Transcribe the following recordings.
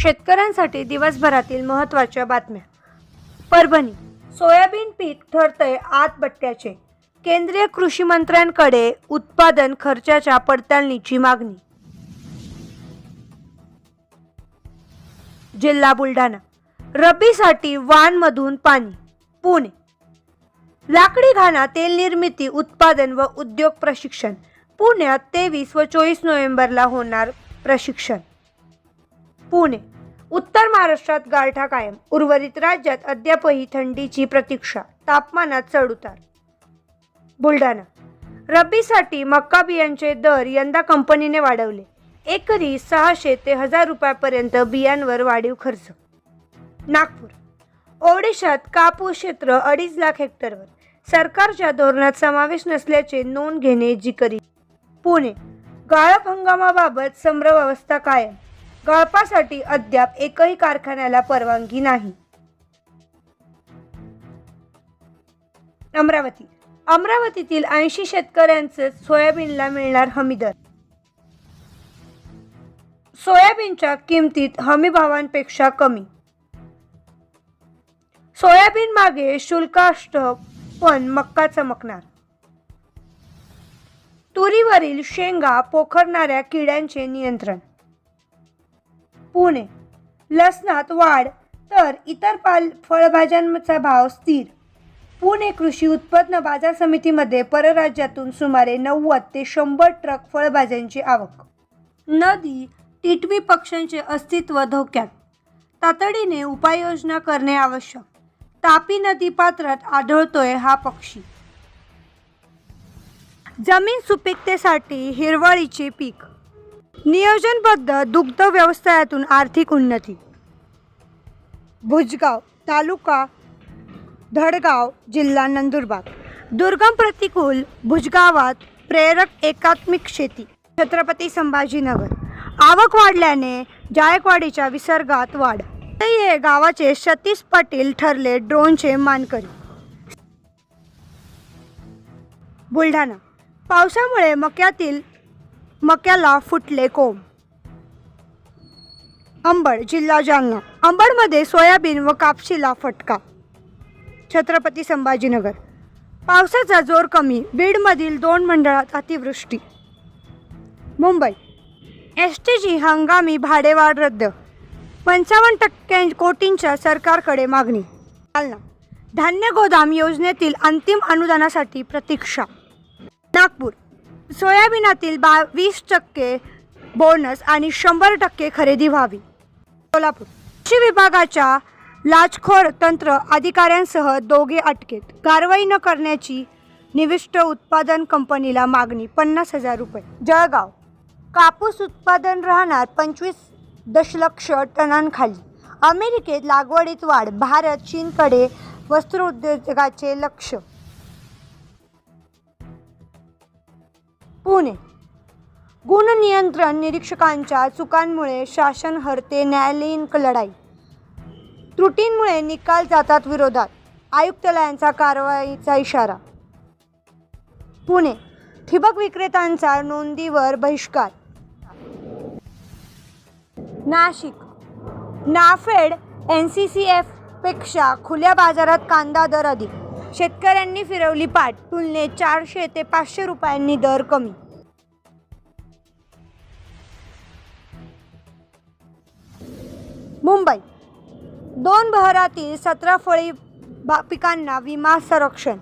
शेतकऱ्यांसाठी दिवसभरातील महत्त्वाच्या बातम्या. परभणी. सोयाबीन पीक ठरतंय आतबट्ट्याचे केंद्रीय कृषी मंत्र्यांकडे उत्पादन खर्चाच्या पडताळणीची मागणी. जिल्हा बुलढाणा. रब्बीसाठी वाणमधून पाणी. पुणे. लाकडी घाणा तेल निर्मिती उत्पादन व उद्योग प्रशिक्षण. पुण्यात तेवीस व चोवीस नोव्हेंबरला होणार प्रशिक्षण. पुणे. उत्तर महाराष्ट्रात गारठा कायम. उर्वरित राज्यात अद्यापही थंडीची प्रतीक्षा. तापमानात चढउतार बुलढाणा. रब्बीसाठी मक्का बियांचे दर यंदा कंपनीने वाढवले. एकरी सहाशे ते हजार रुपयापर्यंत बियांवर वाढीव खर्च. नागपूर. ओडिशात कापूस क्षेत्र अडीच लाख हेक्टरवर. सरकारच्या धोरणात समावेश नसल्याचे नोंद घेणे जिकरी. पुणे. गाळप हंगामाबाबत संभ्रमावस्था कायम. गळपासाठी अद्याप एकही कारखान्याला परवानगी नाही. अमरावती. अमरावतीतील ऐंशी शेतकऱ्यांचे सोयाबीनला मिळणार हमीदर सोयाबीनच्या किमतीत हमीभावांपेक्षा कमी. सोयाबीन मागे शुल्क पण मक्का चमकणार. तुरीवरील शेंगा पोखरणाऱ्या किड्यांचे नियंत्रण. पुणे. लसणात वाढ तर इतर पाल फळभाज्यांचा भाव स्थिर. पुणे कृषी उत्पन्न बाजार समितीमध्ये परराज्यातून सुमारे नव्वद ते शंभर ट्रक फळभाज्यांची आवक. नदी टिटवी पक्ष्यांचे अस्तित्व धोक्यात. तातडीने उपाययोजना करणे आवश्यक. तापी नदी पात्रात आढळतोय हा पक्षी. जमीन सुपीकतेसाठी हिरवळीचे पीक नियोजनबद्ध दुग्ध व्यवसायातून आर्थिक उन्नती. भुजगाव तालुका धडगाव जिल्हा नंदुरबार. दुर्गम प्रतिकूल भुजगावात प्रेरक एकात्मिक शेती. छत्रपती संभाजीनगर. आवक वाढल्याने जायकवाडीच्या विसर्गात वाढ. हे गावाचे सतीश पाटील ठरले ड्रोनचे मानकरी. बुलढाणा. पावसामुळे मक्यातील मक्याला फुटले कोंब. अंबड जिल्हा जालना. अंबडमध्ये सोयाबीन व कापशीला फटका. छत्रपती संभाजीनगर. पावसाचा जोर कमी बीडमधील दोन मंडळात अतिवृष्टी. मुंबई. एस टीची हंगामी भाडेवाढ रद्द. पंचावन्न टक्के कोटींच्या सरकारकडे मागणी. जालना. धान्य गोदाम योजनेतील अंतिम अनुदानासाठी प्रतीक्षा. नागपूर. सोयाबीनातील बावीस टक्के बोनस आणि शंभर टक्के खरेदी व्हावी. सोलापूर कृषी विभागाच्या लाचखोर तंत्र अधिकाऱ्यांसह दोघे अटकेत. कारवाई न करण्याची निविष्ट उत्पादन कंपनीला मागणी पन्नास हजार रुपये. जळगाव कापूस उत्पादन राहणार पंचवीस दशलक्ष टनांखाली. अमेरिकेत लागवडीत वाढ भारत चीनकडे वस्त्रोद्योगाचे लक्ष. पुणे. गुण नियंत्रण निरीक्षकांच्या चुकांमुळे शासन हरते न्यायालयीन लढाई. त्रुटींमुळे निकाल जातात विरोधात. आयुक्तालयांचा कारवाईचा इशारा. पुणे. ठिबक विक्रेत्यांचा नोंदीवर बहिष्कार. Nashik. NAFED N C C एफपेक्षा खुल्या बाजारात कांदा दर अधिक. शेतकऱ्यांनी फिरवली पाठ. तुलनेत चारशे ते पाचशे रुपयांनी दर कमी. मुंबई. दोन बहरातील सतरा फळी बा पिकांना विमा संरक्षण.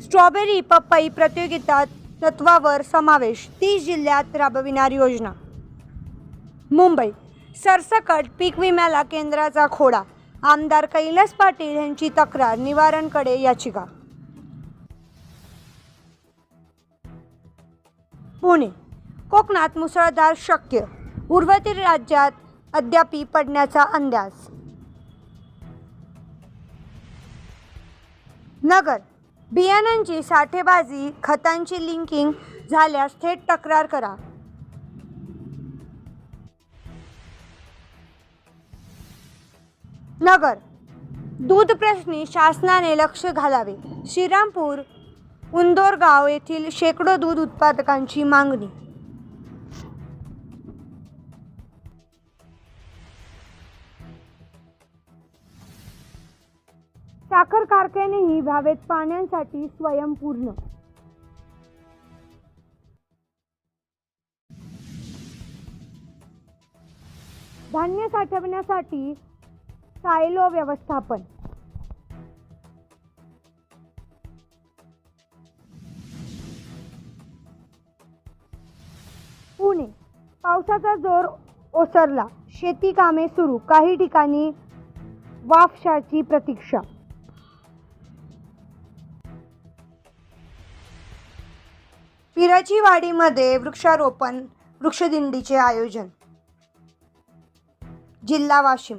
स्ट्रॉबेरी पपई प्रतियोगिता तत्वावर समावेश. तीस जिल्ह्यात राबविणार योजना. मुंबई. सरसकट पीक विम्याला केंद्राचा खोडा. आमदार कैलास पाटील यांची तक्रार निवारणकडे याचिका. पुणे कोकणात मुसळधार शक्य उर्वरित राज्यात अद्यापी पडण्याचा अंदाज. नगर बियाणांची साठेबाजी खतांची लिंकिंग झाल्यास थेट तक्रार करा. नगर. दूध प्रश्नी शासनाने लक्ष घालावे. श्रीरामपूर उंदोरगाव येथील शेकडो दूध उत्पादकांची मागणी. साखर कारखानेही व्हावेत पाण्यासाठी स्वयंपूर्ण धान्य साठवण्यासाठी सायलो व्यवस्थापन. पुणे. पावसाचा जोर ओसरला. शेती कामे सुरू. काही ठिकाणी वाफशाची प्रतीक्षा. पिराची वाडीमध्ये वृक्षारोपण वृक्षदिंडीचे आयोजन. जिल्हा वाशिम.